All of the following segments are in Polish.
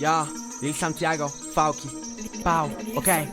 Ja, Lil Santiago, Fałki, Pał, okej,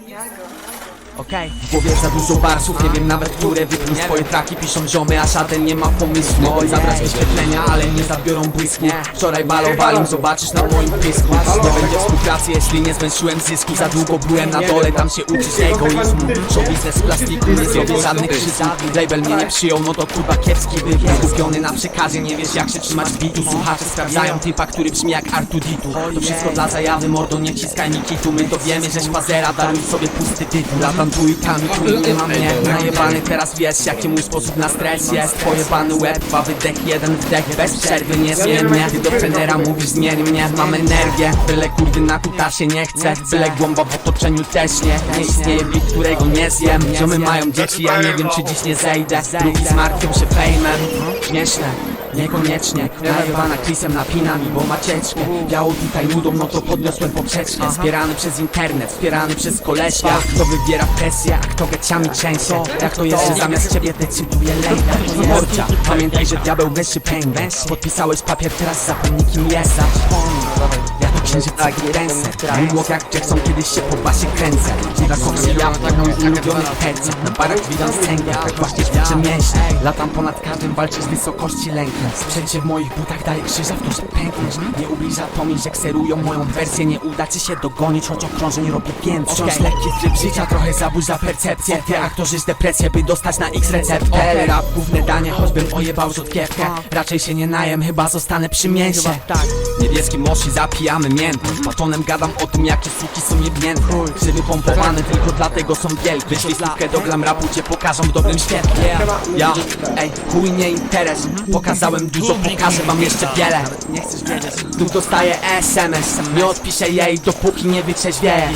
okej. W głowie za dużo barsów, nie wiem nawet które wypluć Swoje traki piszą ziomy, a żaden nie ma pomysłu. Mogą zabrać wyświetlenia, ale nie zabiorą błysku. Wczoraj balowali, zobaczysz na moim pysku. Nie będzie współpracy, jeśli nie zwęszyłem zysku. Za długo byłem na dole, tam się uczysz egoizmu. Show biznes z plastiku, nie zrobię żadnych krzyżów Label mnie nie przyjął, no to kurwa kiepski wygląd Skupiony na przekazie, nie wiesz jak się trzymać bitu. Słuchacze sprawdzają typa, który brzmi jak Artuditu To wszystko dla zajawy, mordo, nie ciskaj mi kitu. My to wiemy, żeś fazera, daruj sobie pusty tytuł. Latam tu i tam i tu nie ma mnie. Najebany teraz wiesz, jaki mój sposób na stres jest. Pojebany łeb, dwa wydech, jeden wdech. Bez przerwy, niezmiennie Ty do trenera mówisz, zmień mnie. Mam energię, byle kurwy na kutasie nie chcę. Byle głąba w otoczeniu też nie. Nie istnieje bit, którego nie zjem. Ziomy mają dzieci, ja nie wiem czy dziś nie zejdę. Drugi zmartwią się fejmem. Śmieszne Niekoniecznie, najebana krisem napina mi, bo ma cieczkę Biało tutaj nudą, no to podniosłem poprzeczkę Wspierany przez internet, wspierany przez kolesia Kto wybiera presję, a kto geciami często Jak to jest, że zamiast ciebie decyduje lejda Morcia, pamiętaj, że diabeł wyższy pain Podpisałeś papier, teraz zapomnij kim jest Ja to księżyc taki ręce. Mów jak Jackson, kiedyś się po basie kręcę. Dziwa koksy, ja mój ulubiony herce Na barach widam sęgę, tak właśnie ćwiczę mięśnie. Latam ponad każdym, walczyć z wysokości lęknę Sprzęcie w moich butach daje krzyża w to, że pękniesz. Nie ubliża to mi, że kserują moją wersję. Nie uda ci się dogonić, choć okrążeń robię więcej Wciąż lekki tryb życia, trochę zaburza percepcję. Ty aktorzy z depresję, by dostać na X receptę Rap główne danie, choćbym ojebał rzodkiewkę Raczej się nie najem, chyba zostanę przy mięsie. Tak. Niebieski moshi zapijamy miętą Z batonem gadam o tym jakie suki są niewnięte Krzywy pompowane tylko dlatego są wielkie. Wyślij stówkę do glam rapu cię pokażą w dobrym świetle. Ja, ej, chuj nie interes. Pokazałem dużo, pokażę wam jeszcze wiele. Nie chcesz wiedzieć. Tu dostaję SMS Nie odpiszę jej dopóki nie wytrzeźwieję